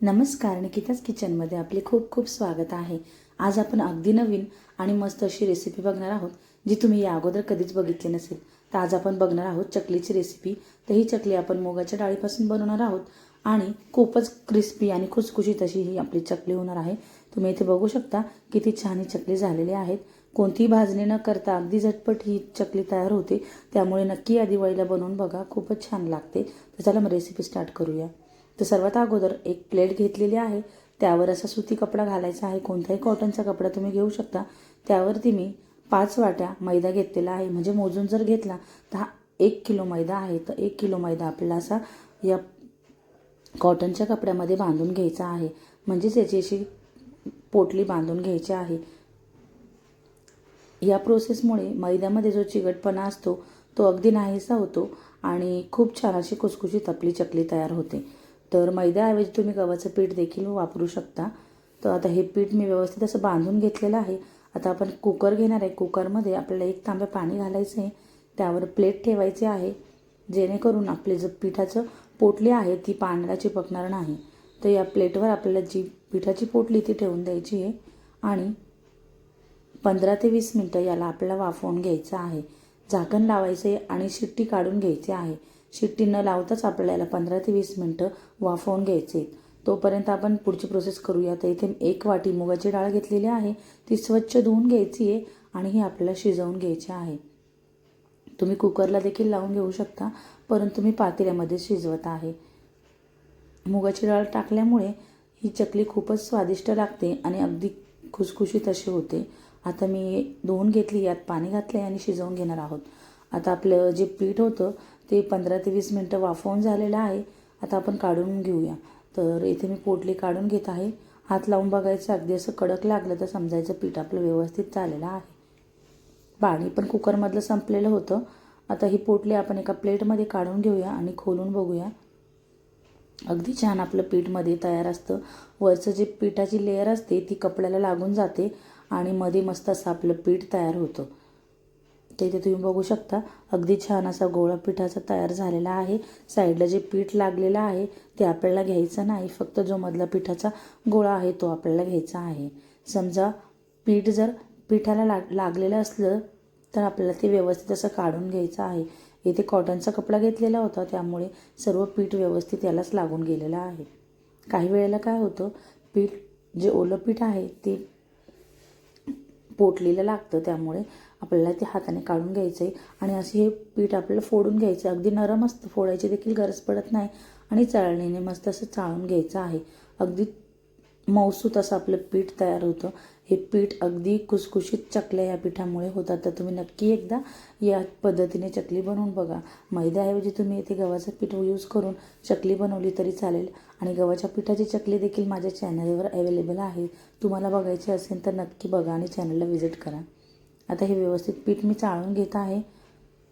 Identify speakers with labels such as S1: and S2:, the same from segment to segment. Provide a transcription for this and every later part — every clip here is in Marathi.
S1: नमस्कार निकिताच किचनमध्ये आपले खूप खूप स्वागत आहे. आज आपण अगदी नवीन आणि मस्त अशी रेसिपी बघणार आहोत जी तुम्ही या अगोदर कधीच बघितली नसेल. तर आज आपण बघणार आहोत चकलीची रेसिपी तर ही चकली आपण मुगाच्या डाळीपासून बनवणार आहोत आणि खूपच क्रिस्पी आणि खुसखुशीत अशी ही आपली चकली होणार आहे. तुम्ही इथे बघू शकता किती छान ही चकली झालेली आहेत. कोणतीही भाजणी न करता अगदी झटपट ही चकली तयार होते. त्यामुळे नक्की या दिवाळीला बनवून बघा खूपच छान लागते. तर चला मग रेसिपी स्टार्ट करूया. तर सर्वात अगोदर एक प्लेट घेतलेली आहे. त्यावर असा सुती कपडा घालायचा आहे. कोणताही कॉटनचा कपडा तुम्ही घेऊ शकता. त्यावरती मी पाच वाट्या मैदा घेतलेला आहे. म्हणजे मोजून जर घेतला तर हा एक किलो मैदा आहे. तर एक किलो मैदा आपल्याला असा या कॉटनच्या कपड्यामध्ये बांधून घ्यायचा आहे. म्हणजेच याची अशी पोटली बांधून घ्यायची आहे. या प्रोसेसमुळे मैद्यामध्ये जो चिकटपणा असतो तो अगदी नाहीसा होतो आणि खूप छान अशी खुसखुशीत आपली चकली तयार होते. तर मैद्याऐवजी तुम्ही गव्हाचं पीठ देखील वापरू शकता. तर आता हे पीठ मी व्यवस्थित असं बांधून घेतलेलं आहे. आता आपण कुकर घेणार आहे. कुकरमध्ये आपल्याला एक तांबे पाणी घालायचं आहे त्यावर प्लेट ठेवायची आहे. जेणेकरून आपले जे पिठाचं पोटली आहे ती पाण्याला चिपकणार नाही. तर या प्लेटवर आपल्याला जी पिठाची पोटली ती ठेवून द्यायची आहे. आणि पंधरा ते वीस मिनटं याला आपल्याला वाफवून घ्यायचं आहे. झाकण लावायचं आहे आणि शिट्टी काढून घ्यायची आहे. शिट्टी न लावताच आपल्याला पंधरा ते वीस मिनटं वाफवून घ्यायचे. तोपर्यंत आपण पुढची प्रोसेस करूया. तर इथे एक वाटी मुगाची डाळ घेतलेली आहे. ती स्वच्छ धुवून घ्यायची आहे आणि ही आपल्याला शिजवून घ्यायची आहे. तुम्ही कुकरला देखील लावून घेऊ शकता परंतु मी पातेल्यामध्ये शिजवत आहे. मुगाची डाळ टाकल्यामुळे ही चकली खूपच स्वादिष्ट लागते आणि अगदी खुसखुशीत अशी होते. आता मी धुवून घेतली यात पाणी घातले आणि शिजवून घेणार आहोत. आता आपलं जे पीठ होतं ते पंधरा ते वीस मिनटं वाफवून झालेलं आहे. आता आपण काढून घेऊया. तर इथे मी पोटली काढून घेत आहे. हात लावून बघायचं अगदी असं कडक लागलं तर समजायचं पीठ आपलं व्यवस्थित झालेलं आहे. पाणी पण कुकरमधलं संपलेलं होतं. आता ही पोटली आपण एका प्लेटमध्ये काढून घेऊया आणि खोलून बघूया. अगदी छान आपलं पीठमध्ये तयार असतं. वरचं जे पिठाची लेअर असते ती कपड्याला लागून जाते आणि मध्ये मस्त असं आपलं पीठ तयार होतं. तर इथे तुम्ही बघू शकता अगदी छान असा गोळा पिठाचा तयार झालेला आहे. साईडला जे पीठ लागलेलं आहे ते आपल्याला घ्यायचं नाही. फक्त जो मधला पिठाचा गोळा आहे तो आपल्याला घ्यायचा आहे. समजा पीठ जर पिठाला लाग लागलेलं असलं तर आपल्याला ते व्यवस्थित असं काढून घ्यायचं आहे. इथे कॉटनचा कपडा घेतलेला होता त्यामुळे सर्व पीठ व्यवस्थित यालाच लागून गेलेलं आहे. काही वेळेला काय होतं पीठ जे ओलं पीठ आहे ते पोटलेलं लागतं त्यामुळे आपल्याला ते हाताने काढून घ्यायचं आहे आणि असे हे पीठ आपल्याला फोडून घ्यायचं. आहे अगदी नरम असतं फोडायची देखील गरज पडत नाही आणि चाळणीने मस्त असं चाळून घ्यायचं आहे. अगदी मौसूत असं आपलं पीठ तयार होतं. हे पीठ अगदी खुसखुशीत चकल्या या पिठामुळे होतात. तर तुम्ही नक्की एकदा या पद्धतीने चकली बनवून बघा. मैद्याऐवजी तुम्ही इथे गव्हाचं पीठ यूज करून चकली बनवली तरी चालेल. आणि गव्हाच्या पिठाची चकली देखील माझ्या चॅनलवर अवेलेबल आहे. तुम्हाला बघायची असेल तर नक्की बघा आणि चॅनलला व्हिजिट करा. आता हे व्यवस्थित पीठ मी चाळून घेत आहे.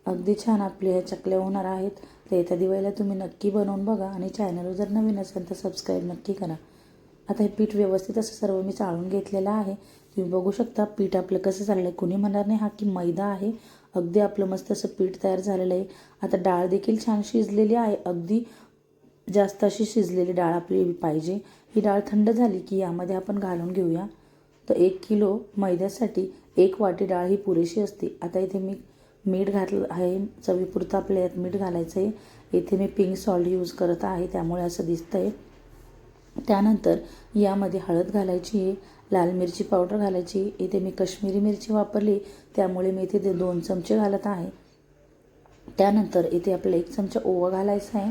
S1: अगदी छान आपले ह्या चकल्या होणार आहेत. तर येत्या दिवाळीला तुम्ही नक्की बनवून बघा आणि चॅनलवर जर नवीन असेल तर सबस्क्राईब नक्की करा. आता हे पीठ व्यवस्थित असं सर्व मी चाळून घेतलेलं आहे. तुम्ही बघू शकता पीठ आपलं कसं चाललं आहे कुणी म्हणणार नाही हा की मैदा आहे. अगदी आपलं मस्त असं पीठ तयार झालेलं आहे. आता डाळ देखील छान शिजलेली आहे. अगदी जास्त अशी शिजलेली डाळ आपली पाहिजे. ही डाळ थंड झाली की यामध्ये आपण घालून घेऊया. तर एक किलो मैद्यासाठी एक वाटी डाळ ही पुरेशी असते. आता इथे मी मीठ घातलं आहे. चवीपुरतं आपल्या यात मीठ घालायचं आहे इथे मी पिंक सॉल्ट यूज करत आहे. त्यामुळे असं दिसतं आहे त्यानंतर यामध्ये हळद घालायची आहे. लाल मिरची पावडर घालायची इथे मी कश्मीरी मिरची वापरली. त्यामुळे मी इथे ते दोन चमचे घालत आहे. त्यानंतर इथे आपल्याला एक चमचा ओवा घालायचा आहे.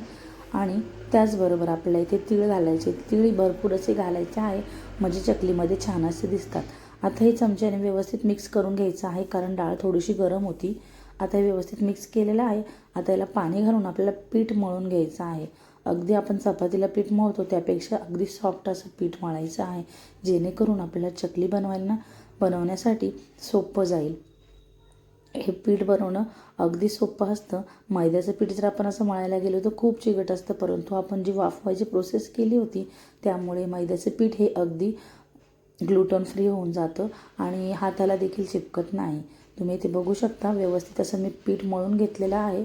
S1: आणि त्याचबरोबर आपल्याला इथे तीळ घालायचे तीळ भरपूर असे घालायचे आहे. म्हणजे चकलीमध्ये छान असे दिसतात. आता हे चमच्याने व्यवस्थित मिक्स करून घ्यायचं आहे कारण डाळ थोडीशी गरम होती. आता हे व्यवस्थित मिक्स केलेलं आहे. आता याला पाणी घालून आपल्याला पीठ मळून घ्यायचं आहे. अगदी आपण चपातीला पीठ मळतो त्यापेक्षा अगदी सॉफ्ट असं पीठ मळायचं आहे जेणेकरून आपल्याला चकली बनवायला बनवण्यासाठी सोपं जाईल. हे पीठ बनवणं अगदी सोपं असतं. मैद्याचं पीठ जर आपण असं मळायला गेलो तर खूप चिकट असतं परंतु आपण जी वाफवायची प्रोसेस केली होती त्यामुळे मैद्याचं पीठ हे अगदी ग्लुटन फ्री होऊन जातं आणि हाताला देखील चिपकत नाही. तुम्ही इथे बघू शकता. व्यवस्थित असं मी पीठ मळून घेतलेलं आहे.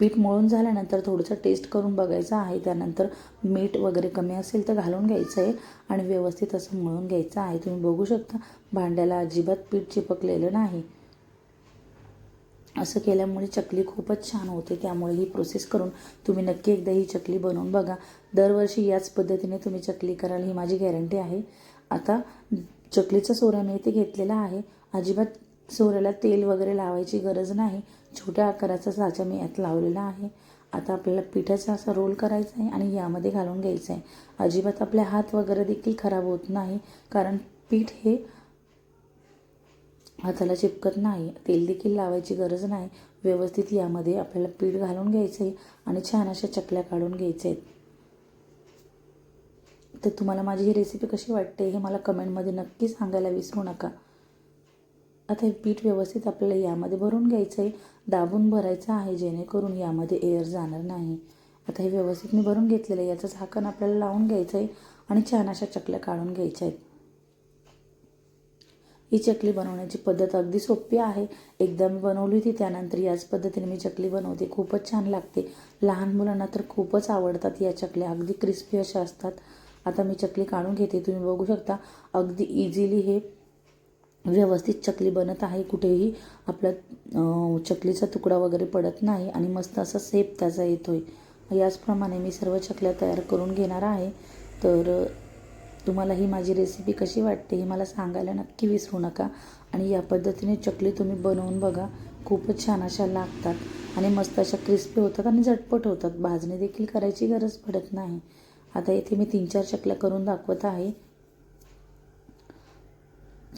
S1: पीठ मळून झाल्यानंतर थोडंसं टेस्ट करून बघायचं आहे. त्यानंतर मीठ वगैरे कमी असेल तर घालून घ्यायचं आहे आणि व्यवस्थित असं मळून घ्यायचं आहे. तुम्ही बघू शकता भांड्याला अजिबात पीठ चिपकलेलं नाही. असं केल्यामुळे चकली खूपच छान होते. त्यामुळे ही प्रोसेस करून तुम्ही नक्की एकदा ही चकली बनवून बघा. दरवर्षी याच पद्धतीने तुम्ही चकली कराल ही माझी गॅरंटी आहे. आता चकलीचा सोरा मी इथे घेतलेला आहे. अजिबात सोऱ्याला तेल वगैरे लावायची गरज नाही. छोट्या आकाराचा साचा मी यात लावलेला आहे. आता आपल्याला पिठाचा असा रोल करायचा आहे आणि यामध्ये घालून घ्यायचं आहे. अजिबात आपले हात वगैरे देखील खराब होत नाही कारण पीठ हे हाताला चिपकत नाही. तेल देखील लावायची गरज नाही. व्यवस्थित यामध्ये आपल्याला पीठ घालून घ्यायचं आहे आणि छान अशा चकल्या काढून घ्यायच्या आहेत तर तुम्हाला माझी ही रेसिपी कशी वाटते हे मला कमेंटमध्ये नक्की सांगायला विसरू नका. आता हे पीठ व्यवस्थित आपल्याला यामध्ये भरून घ्यायचं आहे दाबून भरायचं आहे जेणेकरून यामध्ये एअर जाणार नाही. आता हे व्यवस्थित मी भरून घेतलेलं आहे. याचं झाकण आपल्याला लावून घ्यायचं आहे आणि छान अशा चकल्या काढून घ्यायच्या आहेत ही चकली बनवण्याची पद्धत अगदी सोपी आहे. एकदा मी बनवली होती त्यानंतर याच पद्धतीने मी चकली बनवते. खूपच छान लागते. लहान मुलांना तर खूपच आवडतात या चकल्या. अगदी क्रिस्पी अशा असतात. आता मी चकली काढून घेते. तुम्ही बघू शकता अगदी इझिली हे व्यवस्थित चकली बनत आहे. कुठेही आपला चकलीचा तुकडा वगैरे पडत नाही आणि मस्त असा सेप त्याचा येतो आहे याचप्रमाणे मी सर्व चकल्या तयार करून घेणार आहे. तर तुम्हाला ही माझी रेसिपी कशी वाटते हे मला सांगायला नक्की विसरू नका. आणि या पद्धतीने चकली तुम्ही बनवून बघा. खूपच छान अशा लागतात. आणि मस्त अशा क्रिस्पी होतात आणि झटपट होतात. भाजणी देखील करायची गरज पडत नाही. आता इथे मी तीन चार चकल्या करून दाखवत आहे.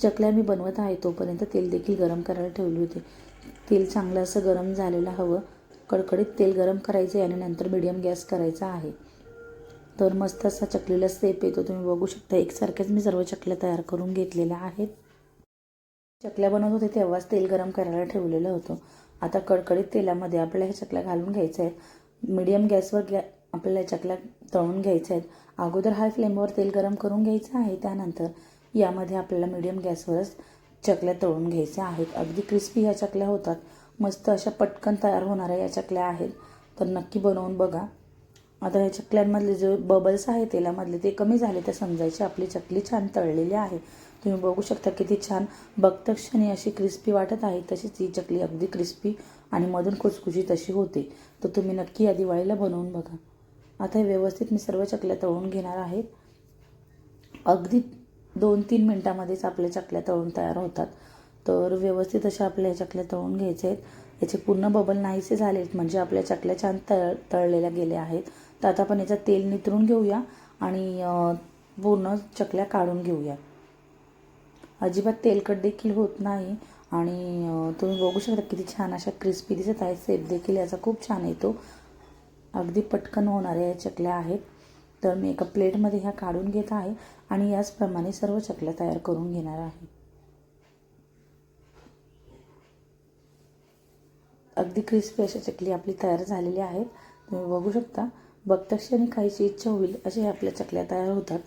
S1: चकल्या मी बनवत आहे तोपर्यंत तेल देखील गरम करायला ठेवले होते. तेल चांगलं असं गरम झालेलं हवं. कडकडीत तेल गरम करायचं आहे आणि नंतर मिडियम गॅस करायचा आहे. तर मस्त असा चकलीला सेप येतो. तुम्ही बघू शकता एकसारख्याच मी सर्व चकल्या तयार करून घेतलेल्या आहेत. चकल्या बनवत होते तेव्हाच तेल गरम करायला ठेवलेलं होतं. आता कडकडीत तेलामध्ये आपल्याला ह्या चकल्या घालून घ्यायच्या आहेत. मिडियम गॅसवर गॅ आपल्याला चकल्या तळून घ्यायच्या आहेत अगोदर हाय फ्लेमवर तेल गरम करून घ्यायचं आहे. त्यानंतर यामध्ये आपल्याला मिडियम गॅसवरच चकल्या तळून घ्यायच्या आहेत. अगदी क्रिस्पी ह्या चकल्या होतात. मस्त अशा पटकन तयार होणाऱ्या या चकल्या आहेत. तर नक्की बनवून बघा. आता ह्या चकल्यांमधले जे बबल्स आहे तेलामधले ते कमी झाले तर समजायचे. आपली चकली छान तळलेली आहे. तुम्ही बघू शकता किती छान बघतक्षणी अशी क्रिस्पी वाटत आहे. तशीच ही चकली अगदी क्रिस्पी आणि मधून खुसखुशीत अशी होते. तर तुम्ही नक्की या दिवाळीला बनवून बघा. आता हे व्यवस्थित मी सर्व चकल्या तळून घेणार आहे. अगदी दोन तीन मिनटामध्येच आपल्या चकल्या तळून तयार होतात. तर व्यवस्थित अशा आपल्या चकल्या तळून घ्यायच्या आहेत. याचे पूर्ण बबल नाहीसे झालेत म्हणजे आपल्या चकल्या छान तळ तळलेल्या गेल्या आहेत. तर आता आपण याचं तेल नितरून घेऊया आणि पूर्ण चकल्या काढून घेऊया. अजिबात तेलकट देखील होत नाही आणि तुम्ही बघू शकता किती छान अशा क्रिस्पी दिसत आहेत. सेप देखील याचा खूप छान येतो. अगदी पटकन होणाऱ्या या चकल्या आहेत. तर मी एका प्लेटमध्ये ह्या काढून घेत आहे आणि याचप्रमाणे सर्व चकल्या तयार करून घेणार आहे. अगदी क्रिस्पी अशा चकली आपली तयार झालेली आहेत. तुम्ही बघू शकता बघताक्षणी खायची इच्छा होईल अशा आपल्या चकल्या तयार होतात.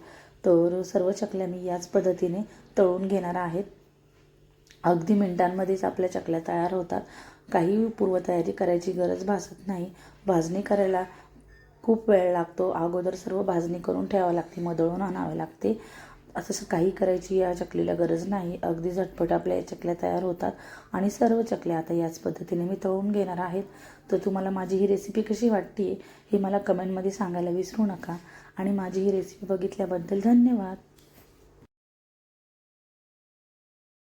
S1: तर सर्व चकल्या मी याच पद्धतीने तळून घेणार आहेत. अगदी मिनटांमध्येच आपल्या चकल्या तयार होतात. काही पूर्वतयारी करायची गरज भासत नाही. भाजणी करायला खूप वेळ लागतो. अगोदर सर्व भाजणी करून ठेवावं लागते. मदळून आणावे लागते. असं काही करायची या चकलीला गरज नाही. अगदी झटपट आपल्या या चकल्या तयार होतात आणि सर्व चकल्या आता याच पद्धतीने मी तळून घेणार आहेत. तर तुम्हाला माझी ही रेसिपी कशी वाटते हे मला कमेंटमध्ये सांगायला विसरू नका. आणि माझी ही रेसिपी बघितल्याबद्दल धन्यवाद.